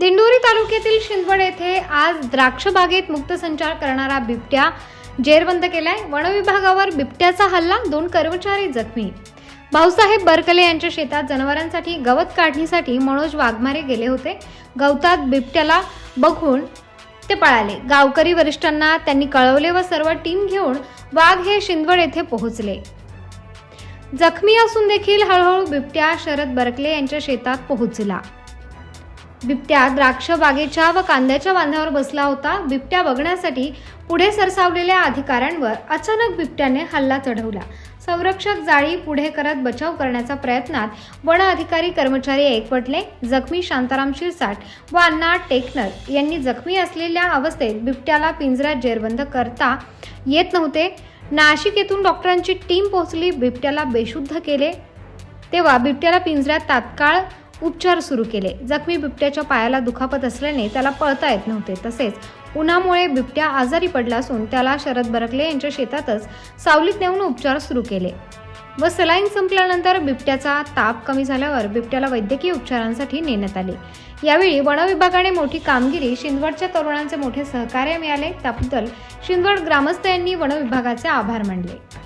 दिंडोरी तालुक्यातील शिंदवड येथे आज द्राक्ष बागेत मुक्त संचार करणारा बिबट्या जेरबंद केलाय. वनविभागावर बिबट्याचा हल्ला दोन कर्मचारी जखमी. भाऊसाहेब बरकले यांच्या शेतात जनावरांसाठी गवत काढणीसाठी मनोज वाघमारे गेले होते. गवतात बिबट्याला बघून ते पळाले. गावकरी वरिष्ठांना त्यांनी कळवले व सर्व टीम घेऊन वाघ हे शिंदवड येथे पोहोचले. जखमी असून देखील हळूहळू बिबट्या शरद बरकले यांच्या शेतात पोहोचला. बिबट्या द्राक्ष बागेच्या व कांद्याच्या बांधावर बसला होता. बिबट्या बघण्यासाठी पुढे सरसावलेल्या अधिकाऱ्यांवर अचानक बिबट्याने हल्ला चढवला. संरक्षक जाळी पुढे करत बचाव करण्याच्या प्रयत्नात वन अधिकारी कर्मचारी एकवटले. जखमी शांताराम शिरसाट व अण्णा टेकनर यांनी जखमी असलेल्या अवस्थेत बिबट्याला पिंजऱ्यात जेरबंद करता येत नव्हते. नाशिक येथून डॉक्टरांची टीम पोहोचली. बिबट्याला बेशुद्ध केले. तेव्हा बिबट्याला पिंजऱ्यात तात्काळ उपचार सुरू केले. जखमी बिबट्याच्या पायाला दुखापत असल्याने त्याला पळता येत नव्हते. तसेच उन्हामुळे बिबट्या आजारी पडला असून त्याला शरद बरकले यांच्या शेतातच सावलीत नेऊन उपचार सुरू केले. व सलाईन संपल्यानंतर बिबट्याचा ताप कमी झाल्यावर बिबट्याला वैद्यकीय उपचारांसाठी नेण्यात आले. यावेळी वनविभागाने मोठी कामगिरी शिंदवडच्या तरुणांचे मोठे सहकार्य मिळाले. त्याबद्दल शिंदवड ग्रामस्थ यांनी वनविभागाचे आभार मानले.